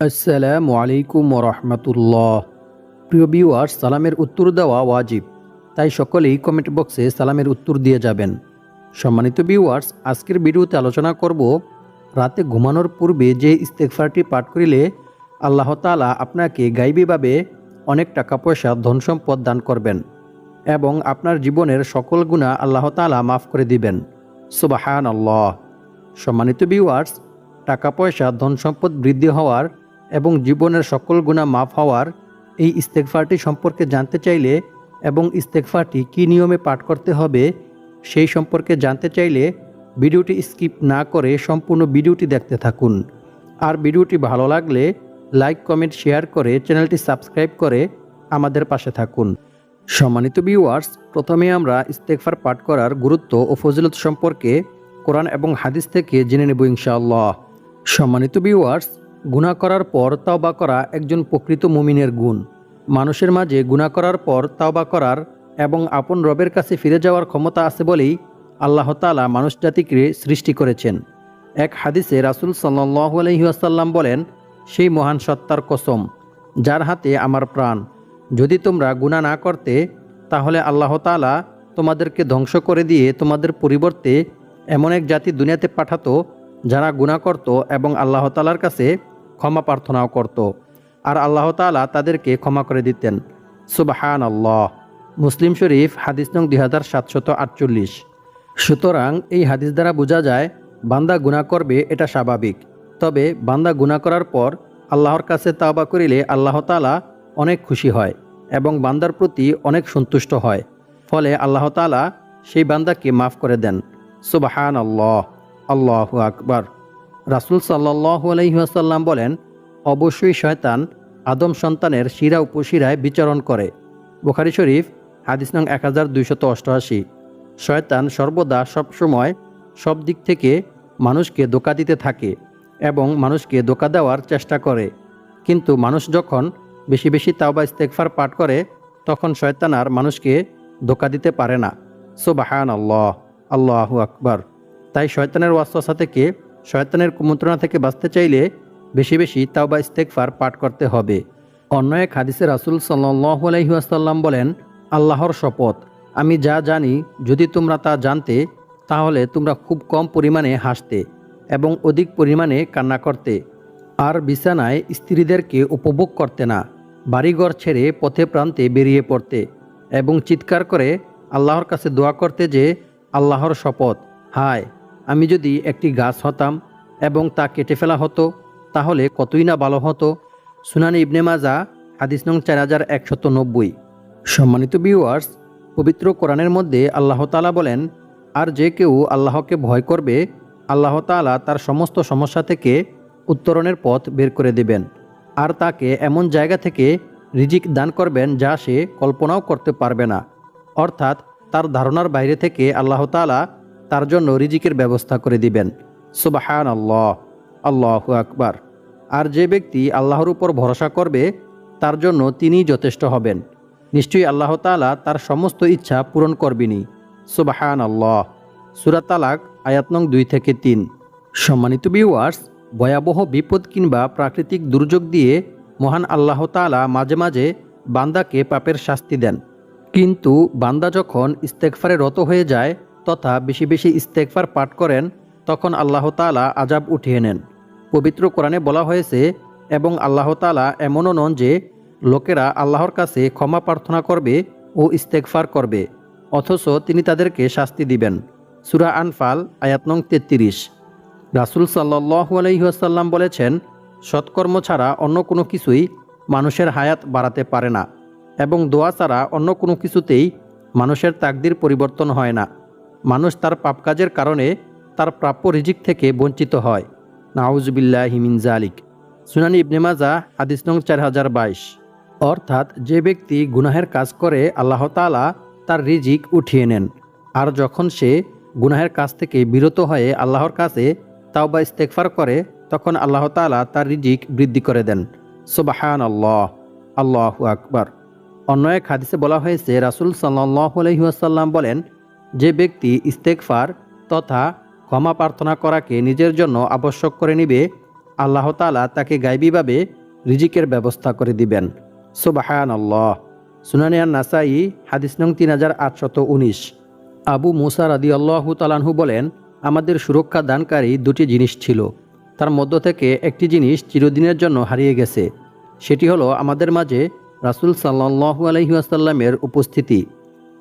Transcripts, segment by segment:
আসসালামু আলাইকুম রহমতুল্লাহ। প্রিয় ভিউয়ার্স সালামের উত্তর দেওয়া ওয়াজিব। তাই সকলেই কমেন্ট বক্সে সালামের উত্তর দিয়ে যাবেন। সম্মানিত ভিউয়ার্স আজকের ভিডিওতে আলোচনা করব রাতে ঘুমানোর পূর্বে যে ইস্তেকফারটি পাঠ করিলে আল্লাহ তাআলা আপনাকে গাইবীভাবে অনেক টাকা পয়সা ধন সম্পদ দান করবেন এবং আপনার জীবনের সকল গুণা আল্লাহ তাআলা মাফ করে দিবেন। সুবাহান আল্লাহ সম্মানিত ভিউয়ার্স টাকা পয়সা ধন সম্পদ বৃদ্ধি হওয়ার এবং জীবনের সকল গুণা মাফ হওয়ার এই ইস্তেকফারটি সম্পর্কে জানতে চাইলে এবং ইস্তেকফারটি কী নিয়মে পাঠ করতে হবে সেই সম্পর্কে জানতে চাইলে ভিডিওটি স্কিপ না করে সম্পূর্ণ ভিডিওটি দেখতে থাকুন। আর ভিডিওটি ভালো লাগলে লাইক, কমেন্ট, শেয়ার করে চ্যানেলটি সাবস্ক্রাইব করে আমাদের পাশে থাকুন। সম্মানিত ভিউয়ার্স, প্রথমে আমরা ইস্তেকফার পাঠ করার গুরুত্ব ও ফজিলত সম্পর্কে কোরআন এবং হাদিস থেকে জেনে নেব ইনশাআল্লাহ। সম্মানিত ভিউয়ার্স গুণা করার পর তাওবা করা একজন প্রকৃত মুমিনের গুণ। মানুষের মাঝে গুণা করার পর তাওবা করার এবং আপন রবের কাছে ফিরে যাওয়ার ক্ষমতা আছে বলেই আল্লাহ তাআলা মানুষ জাতিকে সৃষ্টি করেছেন। এক হাদিসে রাসুল সাল্লাহ আলহিহাসাল্লাম বলেন, সেই মহান সত্তার কসম, যার হাতে আমার প্রাণ। যদি তোমরা গুণা না করতে, তাহলে আল্লাহ তাআলা তোমাদেরকে ধ্বংস করে দিয়ে তোমাদের পরিবর্তে এমন এক জাতি দুনিয়াতে পাঠাতো যারা গুণা করত এবং আল্লাহ তালার কাছে ক্ষমা প্রার্থনাও করত। আর আল্লাহ তাআলা তাদেরকে ক্ষমা করে দিতেন। সুবাহান আল্লাহ মুসলিম শরীফ, হাদিস নং দুই হাজার সাতশত আটচল্লিশ। সুতরাং এই হাদিস দ্বারা বোঝা যায়, বান্দা গুণা করবে এটা স্বাভাবিক। তবে বান্দা গুণা করার পর আল্লাহর কাছে তাওবা করিলে আল্লাহ তাআলা অনেক খুশি হয় এবং বান্দার প্রতি অনেক সন্তুষ্ট হয়। ফলে আল্লাহ তাআলা সেই বান্দাকে মাফ করে দেন। সুবাহান আল্লাহ আল্লাহ আকবার। রাসুল সাল্লাহ আলহিহাসাল্লাম বলেন, অবশ্যই শয়তান আদম সন্তানের শিরা উপশিরায় বিচরণ করে। বুখারি শরীফ, হাদিস নং এক হাজার দুইশত অষ্টআশি। শয়তান সর্বদা সবসময় সব দিক থেকে মানুষকে ধোকা দিতে থাকে এবং মানুষকে ধোকা দেওয়ার চেষ্টা করে। কিন্তু মানুষ যখন বেশি বেশি তাওবা ইস্তেকফার পাঠ করে, তখন শয়তান আর মানুষকে ধোকা দিতে পারে না। সোবাহান আল্লাহ আল্লাহ আকবার। তাই শয়তানের ওয়াসওয়াসা থেকে, শয়তানের কুমন্ত্রণা থেকে বাঁচতে চাইলে বেশি বেশি তাওবা ইস্তেকফার পাঠ করতে হবে। অন্য এক হাদিসে রাসুল সাল্লাহ আলহিহাসাল্লাম বলেন, আল্লাহর শপথ। আমি যা জানি, যদি তোমরা তা জানতে, তাহলে তোমরা খুব কম পরিমাণে হাসতে এবং অধিক পরিমাণে কান্না করতে। আর বিছানায় স্ত্রীদেরকে উপভোগ করতে না। বাড়িঘর ছেড়ে পথে প্রান্তে বেরিয়ে পড়তে এবং চিৎকার করে আল্লাহর কাছে দোয়া করতে যে, আল্লাহর শপথ, হায় আমি যদি একটি গাছ হতাম এবং তা কেটে ফেলা হতো, তাহলে কতই না ভালো হতো? সুনানি ইবনে মাজা, হাদিস নং চার হাজার একশত নব্বই। সম্মানিত ভিউয়ার্স পবিত্র কোরআনের মধ্যে আল্লাহ তালা বলেন, আর যে কেউ আল্লাহকে ভয় করবে, আল্লাহ তালা তার সমস্ত সমস্যা থেকে উত্তরণের পথ বের করে দেবেন। আর তাকে এমন জায়গা থেকে রিজিক দান করবেন যা সে কল্পনাও করতে পারবে না। অর্থাৎ তার ধারণার বাইরে থেকে আল্লাহ তালা তার জন্য রিজিকের ব্যবস্থা করে দিবেন। সুবাহান আল্লাহ আল্লাহ আকবার। আর যে ব্যক্তি আল্লাহর উপর ভরসা করবে, তার জন্য তিনিই যথেষ্ট হবেন। নিশ্চয়ই আল্লাহ তালা তার সমস্ত ইচ্ছা পূরণ করবেনি সুবাহান আল্লাহ সুরাত তালাক, আয়াত নং দুই থেকে তিন। সম্মানিত ভিউয়ার্স ভয়াবহ বিপদ কিংবা প্রাকৃতিক দুর্যোগ দিয়ে মহান আল্লাহ তালা মাঝে মাঝে বান্দাকে পাপের শাস্তি দেন। কিন্তু বান্দা যখন ইস্তেকফারে রত হয়ে যায় তথা বেশি বেশি ইস্তেকফার পাঠ করেন, তখন আল্লাহ তালা আজাব উঠিয়ে নেন। পবিত্র কোরআনে বলা হয়েছে, এবং আল্লাহ তালা এমনও নন যে, লোকেরা আল্লাহর কাছে ক্ষমা প্রার্থনা করবে ও ইস্তেকফার করবে, অথচ তিনি তাদেরকে শাস্তি দিবেন। সুরা আনফাল, আয়াত নং তেত্রিশ। রাসুল সাল্লাহ আলহিহাসাল্লাম বলেছেন, সৎকর্ম ছাড়া অন্য কোনো কিছুই মানুষের হায়াত বাড়াতে পারে না, এবং দোয়া ছাড়া অন্য কোনো কিছুতেই মানুষের তাকদির পরিবর্তন হয় না। মানুষ তার পাপ কাজের কারণে তার প্রাপ্য রিজিক থেকে বঞ্চিত হয়। নাউজবিল্লাহ হিমিন জালিক সুনানি ইবনে মাজা, হাদিস নং চার হাজার বাইশ। অর্থাৎ যে ব্যক্তি গুনাহের কাজ করে, আল্লাহ তালা তার রিজিক উঠিয়ে নেন। আর যখন সে গুনাহের কাজ থেকে বিরত হয়ে আল্লাহর কাছে তাও বা ইস্তেকফার করে, তখন আল্লাহ তালা তার রিজিক বৃদ্ধি করে দেন। সুবাহান আল্লাহ আল্লাহ আকবার। অন্য এক হাদিসে বলা হয়েছে, রাসুল সাল্লাহ আলহিহাসাল্লাম বলেন যে ব্যক্তি ইস্তেকফার তথা ক্ষমা প্রার্থনা করাকে নিজের জন্য আবশ্যক করে নিবে, আল্লাহ তালা তাকে গাইবীভাবে রিজিকের ব্যবস্থা করে দিবেন। সুবাহান আল্লাহ সুনানিয়ান নাসাই হাদিস নং তিন হাজার আটশত উনিশ। আবু মুসা রাদি আল্লাহু তালানহু বলেন, আমাদের সুরক্ষা দানকারী দুটি জিনিস ছিল। তার মধ্য থেকে একটি জিনিস চিরদিনের জন্য হারিয়ে গেছে। সেটি হলো আমাদের মাঝে রাসুল সাল্লাহু আলহিহাসাল্লামের উপস্থিতি।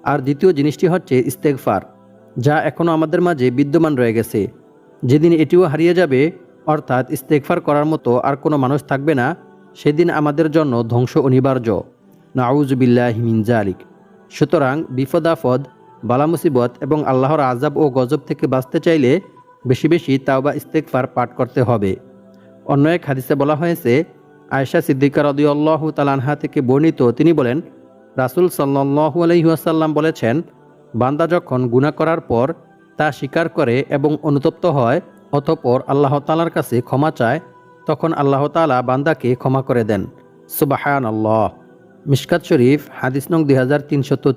আর দ্বিতীয় জিনিসটি হচ্ছে ইস্তেকফার যা এখনও আমাদের মাঝে বিদ্যমান রয়ে গেছে। যেদিন এটিও হারিয়ে যাবে, অর্থাৎ ইস্তেগফার করার মতো আর কোনো মানুষ থাকবে না, সেদিন আমাদের জন্য ধ্বংস অনিবার্য। নাউজবিল্লাহ মিনজালিক সুতরাং বিপদাফদ বালা মুসিবত এবং আল্লাহর আজাব ও গজব থেকে বাঁচতে চাইলে বেশি বেশি তাওবা ইস্তেকফার পাঠ করতে হবে। অন্য এক হাদিসে বলা হয়েছে আয়সা সিদ্দিকা রদিউল্লাহ তালানহা থেকে বর্ণিত তিনি বলেন রাসুল সাল্লাহু আলহিহাসাল্লাম বলেছেন, বান্দা যখন গুণা করার পর তা স্বীকার করে এবং অনুতপ্ত হয়, অতপর আল্লাহ তালার কাছে ক্ষমা চায়, তখন আল্লাহ তালা বান্দাকে ক্ষমা করে দেন। সুবাহান আল্লাহ মিশকাত শরীফ, হাদিস নং দুই হাজার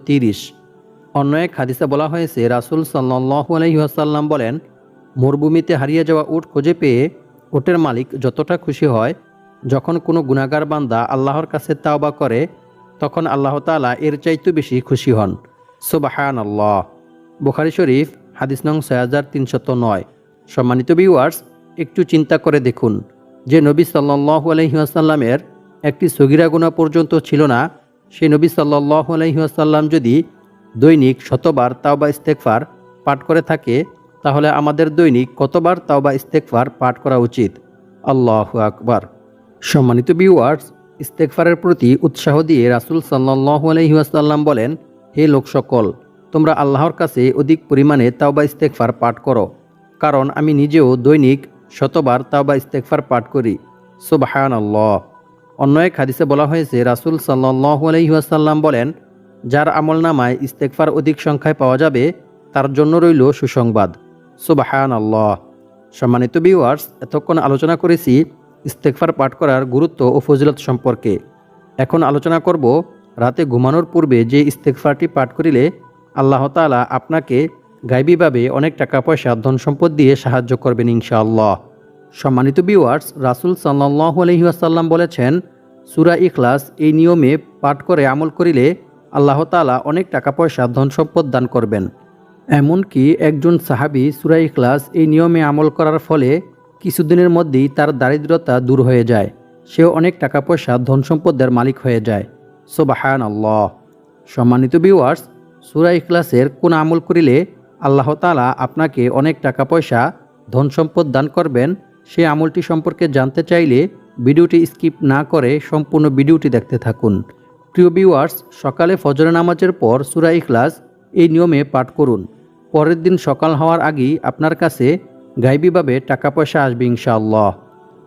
তিরিশ। অন্য এক হাদিসে বলা হয়েছে, রাসুল সাল্লাহু আলহিহাসাল্লাম বলেন, মরুভূমিতে হারিয়ে যাওয়া উট খুঁজে পেয়ে উটের মালিক যতটা খুশি হয়, যখন কোনো গুণাগার বান্দা আল্লাহর কাছে তাওবা করে তখন আল্লাহ তালা এর চাইতে বেশি খুশি হন। সুবাহান আল্লাহ বুখারি শরীফ, হাদিস নং ছয় হাজার তিনশত নয়। সম্মানিত ভিউয়ার্স একটু চিন্তা করে দেখুন যে নবী সাল্লাহু আলহিহাসাল্লামের একটি সগিরা গুণা পর্যন্ত ছিল না। সেই নবী সাল্লাহু আলহিহাসাল্লাম যদি দৈনিক শতবার তাওবা ইস্তেকফার পাঠ করে থাকে, তাহলে আমাদের দৈনিক কতবার তাওবা ইস্তেকফার পাঠ করা উচিত? আল্লাহ আকবার। সম্মানিত ভিউয়ার্স ইস্তেকফারের প্রতি উৎসাহ দিয়ে রাসুল সাল্লাহু আলহিহাসাল্লাম বলেন, হে লোক সকল, তোমরা আল্লাহর কাছে অধিক পরিমাণে তাওবা ইস্তেকফার পাঠ করো। কারণ আমি নিজেও দৈনিক শতবার তাওবা ইস্তেকফার পাঠ করি। সুবাহান আল্লাহ অন্য এক হাদিসে বলা হয়েছে, রাসুল সাল্লাহু আলহিহাসাল্লাম বলেন, যার আমল নামায় ইস্তেকফার অধিক সংখ্যায় পাওয়া যাবে, তার জন্য রইল সুসংবাদ। সুবাহান আল্লাহ সম্মানিত ভিউয়ার্স এতক্ষণ আলোচনা করেছি ইস্তেকফার পাঠ করার গুরুত্ব ও ফজিলত সম্পর্কে। এখন আলোচনা করব রাতে ঘুমানোর পূর্বে যে ইস্তেকফারটি পাঠ করিলে আল্লাহ তালা আপনাকে গাইবীভাবে অনেক টাকা, পয়সা ধন সম্পদ দিয়ে সাহায্য করবেন ইনশাআল্লাহ। সম্মানিত ভিউয়ার্স, রাসুল সাল্লাহ আলহিহাসাল্লাম বলেছেন, সুরা ইখলাস এই নিয়মে পাঠ করে আমল করিলে আল্লাহ তালা অনেক টাকা, পয়সা ধন সম্পদ দান করবেন। এমনকি একজন সাহাবি সুরা ইখলাস এই নিয়মে আমল করার ফলে কিছুদিনের মধ্যেই তার দারিদ্রতা দূর হয়ে যায়। সেও অনেক টাকা পয়সা ধন সম্পদের মালিক হয়ে যায়। সোবাহান আল্লাহ সম্মানিত ভিউয়ার্স সুরা ইখলাসের কোন আমল করিলে আল্লাহ তালা আপনাকে অনেক টাকা পয়সা ধন সম্পদ দান করবেন? সেই আমলটি সম্পর্কে জানতে চাইলে ভিডিওটি স্কিপ না করে সম্পূর্ণ ভিডিওটি দেখতে থাকুন। প্রিয় ভিউয়ার্স সকালে ফজর নামাজের পর সুরা ইখলাস এই নিয়মে পাঠ করুন। পরের দিন সকাল হওয়ার আগেই আপনার কাছে গাইবীভাবে টাকা পয়সা আসবে ইনশাআল্লাহ।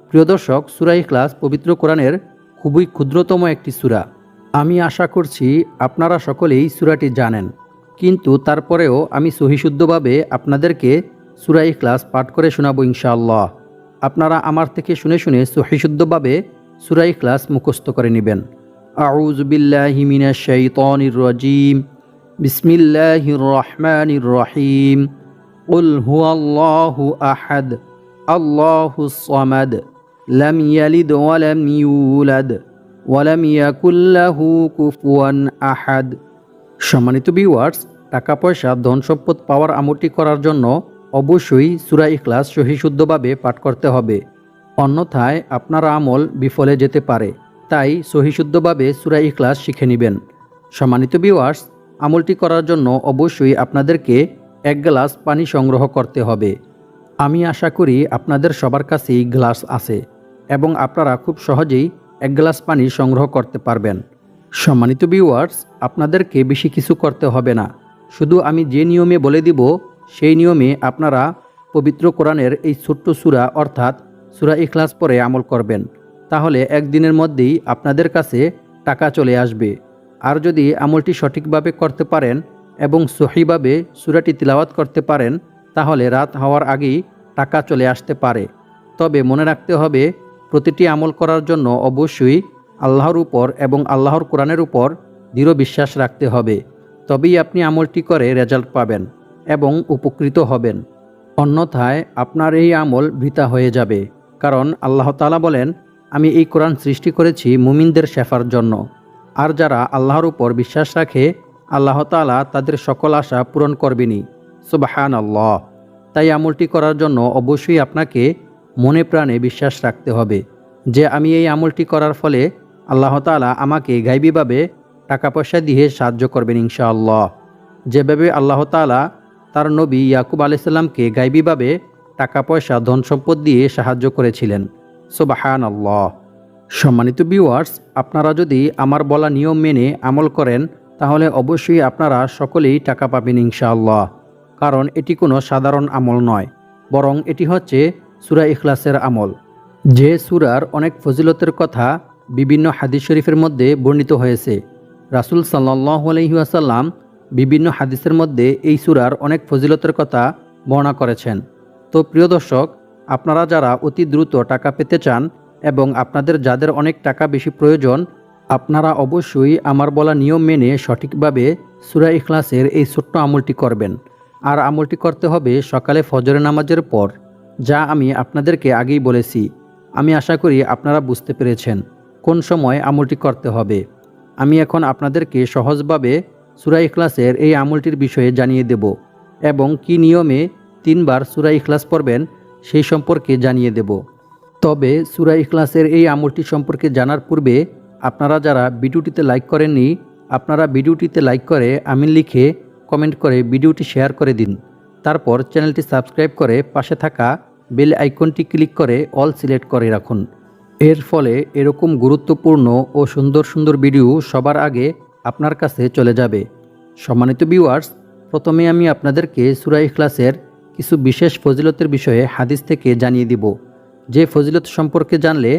প্রিয় দর্শক, সুরা ইখলাস পবিত্র কোরআনের খুবই ক্ষুদ্রতম একটি সুরা। আমি আশা করছি আপনারা সকলেই সুরাটি জানেন। কিন্তু তারপরেও আমি সহিশুদ্ধভাবে আপনাদেরকে সুরা ইখলাস পাঠ করে শোনাবো ইনশাআল্লাহ। আপনারা আমার থেকে শুনে শুনে সহিশুদ্ধভাবে সুরা ইখলাস মুখস্থ করে নেবেন। আউজ বিল্লাহি মিনাশ শাইতানির রাজিম। বিসমিল্লাহির রহমানির রহিম। قل هو الله أحد الله الصمد لم يلد ولم يولد ولم يكن له كفوا أحد সম্মানিত ভিউয়ার্স টাকা পয়সা ধন সম্পদ পাওয়ার আমলটি করার জন্য অবশ্যই সুরা ইখলাস সহিশুদ্ধভাবে পাঠ করতে হবে অন্যথায় আপনার আমল বিফলে যেতে পারে তাই সহিশুদ্ধভাবে সুরা ইখলাস শিখে নেবেন সম্মানিত ভিউয়ার্স আমলটি করার জন্য অবশ্যই আপনাদেরকে এক গ্লাস পানি সংগ্রহ করতে হবে। আমি আশা করি আপনাদের সবার কাছেই গ্লাস আছে এবং আপনারা খুব সহজেই এক গ্লাস পানি সংগ্রহ করতে পারবেন। সম্মানিত ভিউয়ার্স আপনাদেরকে বেশি কিছু করতে হবে না। শুধু আমি যে নিয়মে বলে দিব, সেই নিয়মে আপনারা পবিত্র কোরআনের এই ছোট্ট সুরা, অর্থাৎ সুরা ইখলাস পরে আমল করবেন। তাহলে একদিনের মধ্যেই আপনাদের কাছে টাকা চলে আসবে। আর যদি আমলটি সঠিকভাবে করতে পারেন এবং সহিভাবে সুরাটি তিলাওয়াত করতে পারেন, তাহলে রাত হওয়ার আগেই টাকা চলে আসতে পারে। তবে মনে রাখতে হবে, প্রতিটি আমল করার জন্য অবশ্যই আল্লাহর উপর এবং আল্লাহর কোরআনের উপর দৃঢ় বিশ্বাস রাখতে হবে। তবেই আপনি আমলটি করে রেজাল্ট পাবেন এবং উপকৃত হবেন। অন্যথায় আপনার এই আমল বৃথা হয়ে যাবে, কারণ আল্লাহ তালা বলেন, আমি এই কোরআন সৃষ্টি করেছি মুমিনদের শেফার জন্য। আর যারা আল্লাহর উপর বিশ্বাস রাখে আল্লাহ তাআলা তাদের সকল আশা পূরণ করবেনি সুবাহান আল্লাহ তাই আমলটি করার জন্য অবশ্যই আপনাকে মনে প্রাণে বিশ্বাস রাখতে হবে যে আমি এই আমলটি করার ফলে আল্লাহ তাআলা আমাকে গাইবীভাবে টাকা পয়সা দিয়ে সাহায্য করবেন ইনশাআল্লাহ। যেভাবে আল্লাহ তাআলা তার নবী ইয়াকুব আলাইসাল্লামকে গাইবীভাবে টাকা পয়সা ধন সম্পদ দিয়ে সাহায্য করেছিলেন। সোবাহান আল্লাহ সম্মানিত ভিউয়ার্স আপনারা যদি আমার বলা নিয়ম মেনে আমল করেন তাহলে অবশ্যই আপনারা সকলেই টাকা পাবেন ইনশাআল্লাহ। কারণ এটি কোনো সাধারণ আমল নয়, বরং এটি হচ্ছে সুরা ইখলাসের আমল। যে সুরার অনেক ফজিলতের কথা বিভিন্ন হাদিস শরীফের মধ্যে বর্ণিত হয়েছে। রাসুল সাল্লাহ আলহিহাসাল্লাম বিভিন্ন হাদিসের মধ্যে এই সুরার অনেক ফজিলতের কথা বর্ণনা করেছেন। তো প্রিয় দর্শক, আপনারা যারা অতি দ্রুত টাকা পেতে চান এবং আপনাদের যাদের অনেক টাকা বেশি প্রয়োজন আপনারা অবশ্যই আমার বলা নিয়ম মেনে সঠিকভাবে সুরা ইখলাসের এই ছোট্ট আমলটি করবেন। আর আমলটি করতে হবে সকালে ফজরের নামাজের পর, যা আমি আপনাদেরকে আগেই বলেছি। আমি আশা করি আপনারা বুঝতে পেরেছেন কোন সময় আমলটি করতে হবে। আমি এখন আপনাদেরকে সহজভাবে সুরা ইখলাসের এই আমলটির বিষয়ে জানিয়ে দেব এবং কি নিয়মে তিনবার সুরা ইখলাস পড়বেন সেই সম্পর্কে জানিয়ে দেব। তবে সুরা ইখলাসের এই আমলটি সম্পর্কে জানার পূর্বে আপনারা যারা ভিডিওটিতে লাইক করেননি, আপনারা ভিডিওটিতে লাইক করে আমি লিখে কমেন্ট করে ভিডিওটি শেয়ার করে দিন। তারপর চ্যানেলটি সাবস্ক্রাইব করে পাশে থাকা বেল আইকনটি ক্লিক করে অল সিলেক্ট করে রাখুন। এর ফলে এরকম গুরুত্বপূর্ণ ও সুন্দর সুন্দর ভিডিও সবার আগে আপনার কাছে চলে যাবে। সম্মানিত ভিউয়ার্স প্রথমে আমি আপনাদেরকে সুরাই ক্লাসের কিছু বিশেষ ফজিলতের বিষয়ে হাদিস থেকে জানিয়ে দিব। যে ফজিলত সম্পর্কে জানলে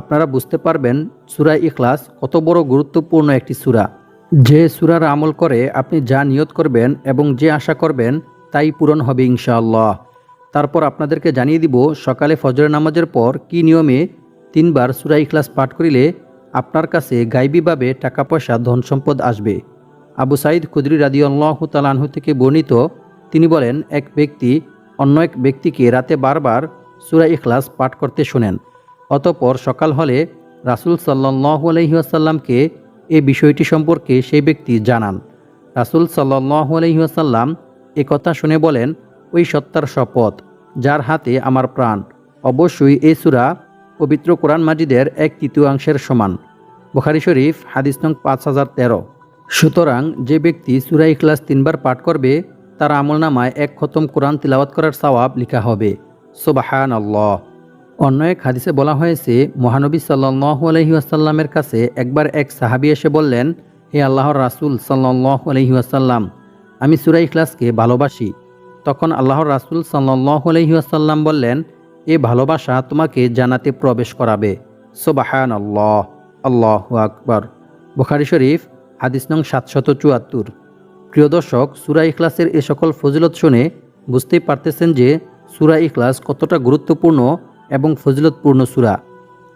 আপনারা বুঝতে পারবেন সুরা ইখলাস কত বড় গুরুত্বপূর্ণ একটি সুরা। যে সুরার আমল করে আপনি যা নিয়ত করবেন এবং যে আশা করবেন তাই পূরণ হবে ইনশাআল্লাহ। তারপর আপনাদেরকে জানিয়ে দিব সকালে ফজরের নামাজের পর কি নিয়মে তিনবার সুরা ইখলাস পাঠ করিলে আপনার কাছে গাইবীভাবে টাকা পয়সা ধন সম্পদ আসবে। আবু সাইদ খুদরি রাদি আল্লাহ তালাহু থেকে বর্ণিত, তিনি বলেন, এক ব্যক্তি অন্য এক ব্যক্তিকে রাতে বারবার সুরা ইখলাস পাঠ করতে শোনেন। অতপর সকাল হলে রাসুল সাল্লাহ আলহিহাসাল্লামকে এই বিষয়টি সম্পর্কে সেই ব্যক্তি জানান। রাসুল সাল্লাহ আলহিহাসাল্লাম এ কথা শুনে বলেন, ওই সত্তার শপথ, যার হাতে আমার প্রাণ, অবশ্যই এই সুরা পবিত্র কোরআন মাজিদের এক তৃতীয়াংশের সমান। বুখারি শরীফ, হাদিস নং পাঁচ হাজার তেরো। সুতরাং যে ব্যক্তি সুরা ইখলাস তিনবার পাঠ করবে, তার আমল নামায় এক খতম কোরআন তিলাওয়াত করার সওয়াব লেখা হবে। সোবাহান আল্লাহ অন্য এক হাদিসে বলা হয়েছে, মহানবী সাল্লাহ আলহি আসাল্লামের কাছে একবার এক সাহাবি এসে বললেন, হে আল্লাহর রাসুল সাল্লাহ আলহি আসাল্লাম আমি সুরা ইখলাসকে ভালোবাসি। তখন আল্লাহর রাসুল সাল্লাহ আলহি আসাল্লাম বললেন, এ ভালোবাসা তোমাকে জানাতে প্রবেশ করাবে। সোবাহান আল্লাহ আল্লাহ আকবর। বুখারি শরীফ, হাদিস নং সাতশত চুয়াত্তর। প্রিয় দর্শক, সুরা ইখলাসের এ সকল ফজিলত শুনে বুঝতেই পারতেছেন যে সুরা ইখলাস কতটা গুরুত্বপূর্ণ এবং ফজিলতপূর্ণ সুরা।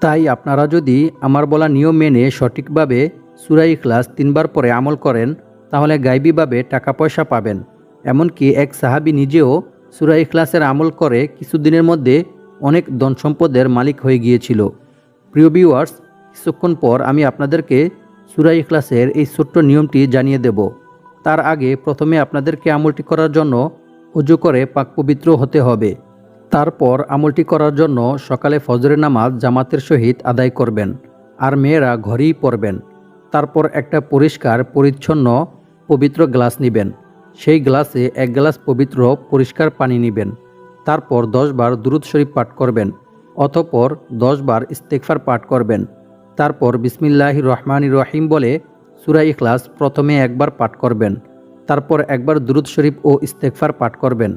তাই আপনারা যদি আমার বলা নিয়ম মেনে সঠিকভাবে সুরা ইখলাস তিনবার পরে আমল করেন, তাহলে গাইবীভাবে টাকা পয়সা পাবেন। এমনকি এক সাহাবি নিজেও সুরা ইখলাসের আমল করে কিছুদিনের মধ্যে অনেক ধন সম্পদের মালিক হয়ে গিয়েছিল। প্রিয় ভিউয়ার্স কিছুক্ষণ পর আমি আপনাদেরকে সুরা ইখলাসের এই ছোট্ট নিয়মটি জানিয়ে দেব। তার আগে প্রথমে আপনাদেরকে আমলটি করার জন্য উজু করে পাক পবিত্র হতে হবে। তারপর আমলটি করার জন্য সকালে ফজরের নামাজ জামাতের সহিত আদায় করবেন, আর মেয়েরা ঘরেই পড়বেন। তারপর একটা পরিষ্কার, পরিচ্ছন্ন, পবিত্র গ্লাস নেবেন। সেই গ্লাসে এক গ্লাস পবিত্র, পরিষ্কার পানি নেবেন। তারপর দশবার দুরুদ শরীফ পাঠ করবেন, অতপর দশবার ইস্তেকফার পাঠ করবেন। তারপর বিসমিল্লাহ রহমান রহিম বলে সুরা ইখলাস প্রথমে একবার পাঠ করবেন। তারপর একবার দুরুদ শরীফ ও ইস্তেকফার পাঠ করবেন।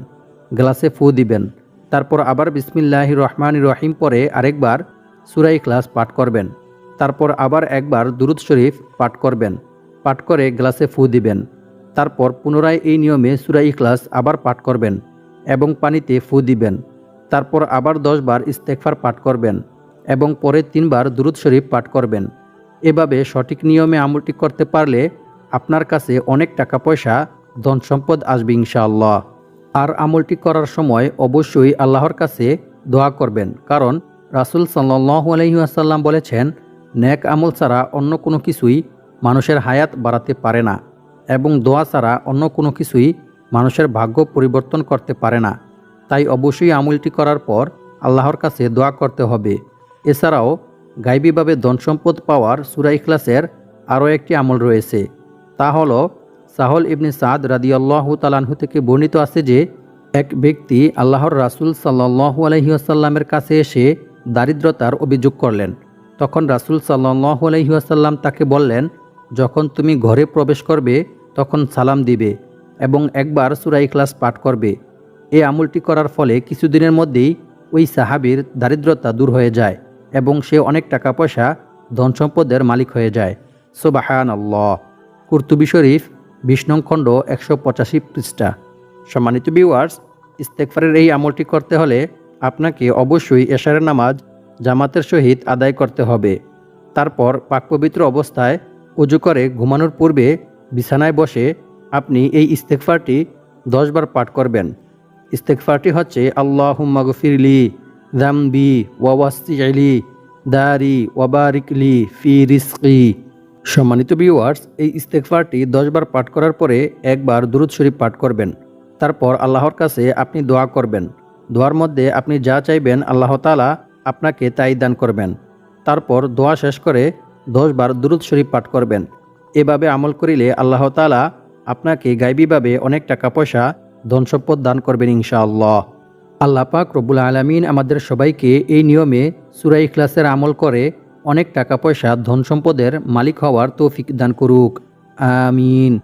গ্লাসে ফু দিবেন। তারপর আবার বিসমিল্লাহ রহমান রহিম পরে আরেকবার সুরাই ক্লাস পাঠ করবেন। তারপর আবার একবার দুরুদ শরীফ পাঠ করবেন। পাঠ করে গ্লাসে ফু দিবেন। তারপর পুনরায় এই নিয়মে সুরাই ক্লাস আবার পাঠ করবেন এবং পানিতে ফু দিবেন। তারপর আবার দশবার ইস্তেকফার পাঠ করবেন এবং পরে তিনবার দুরুদ শরীফ পাঠ করবেন। এভাবে সঠিক নিয়মে আমলটি করতে পারলে আপনার কাছে অনেক টাকা পয়সা ধন সম্পদ আসবে ইনশাআল্লাহ। আর আমলটি করার সময় অবশ্যই আল্লাহর কাছে দোয়া করবেন। কারণ রাসুল সাল্লাহ আলহিহাসাল্লাম বলেছেন ন্যাক আমল ছাড়া অন্য কোনো কিছুই মানুষের হায়াত বাড়াতে পারে না এবং দোয়া ছাড়া অন্য কোনো কিছুই মানুষের ভাগ্য পরিবর্তন করতে পারে না। তাই অবশ্যই আমলটি করার পর আল্লাহর কাছে দোয়া করতে হবে। এছাড়াও, গাইবীভাবে ধনসম্পদ পাওয়ার সুরা ইখলাসের আরও একটি আমল রয়েছে। তা হল সাহল ইবনে সাদ রাদিয়াল্লাহু তালানহু থেকে বর্ণিত আছে যে, এক ব্যক্তি আল্লাহর রাসুল সাল্লাহু আলহিহাসাল্লামের কাছে এসে দারিদ্রতার অভিযোগ করলেন। তখন রাসুল সাল্লাহু আলহিহাসাল্লাম তাকে বললেন, যখন তুমি ঘরে প্রবেশ করবে, তখন সালাম দিবে এবং একবার সুরা ক্লাস পাঠ করবে। এই আমলটি করার ফলে কিছুদিনের মধ্যেই ওই সাহাবির দারিদ্রতা দূর হয়ে যায় এবং সে অনেক টাকা পয়সা ধন সম্পদের মালিক হয়ে যায়। সোবাহান আল্লাহ কুর্তুবি শরীফ বিশ খণ্ড একশো পঁচাশি পৃষ্ঠা। সম্মানিত ভিউয়ার্স ইস্তেকফারের এই আমলটি করতে হলে আপনাকে অবশ্যই এশারের নামাজ জামাতের সহিত আদায় করতে হবে। তারপর পাকপবিত্র অবস্থায় উজু করে ঘুমানোর পূর্বে বিছানায় বসে আপনি এই ইস্তেকফারটি দশবার পাঠ করবেন। ইস্তেকফারটি হচ্ছে আল্লাহ মাগফিরলি জাম্বি ওয়াওয়াসিলি দারি ওয়াবারিকলি ফি রিস্কি। সম্মানিত ভিউয়ার্স এই ইস্তেকফারটি দশবার পাঠ করার পরে একবার দুরুদ শরীফ পাঠ করবেন। তারপর আল্লাহর কাছে আপনি দোয়া করবেন। দোয়ার মধ্যে আপনি যা চাইবেন আল্লাহ তালা আপনাকে তাই দান করবেন। তারপর দোয়া শেষ করে দশবার দুরুদ শরীফ পাঠ করবেন। এভাবে আমল করিলে আল্লাহ তালা আপনাকে গাইবীভাবে অনেক টাকা পয়সা ধন সম্পদ দান করবেন ইনশাআল্লাহ। আল্লাহ পাক রব্বুল আলমিন আমাদের সবাইকে এই নিয়মে সুরাই ইখলাসের আমল করে অনেক টাকা পয়সা ধন সম্পদের মালিক হওয়ার তৌফিক দান করুক। আমিন।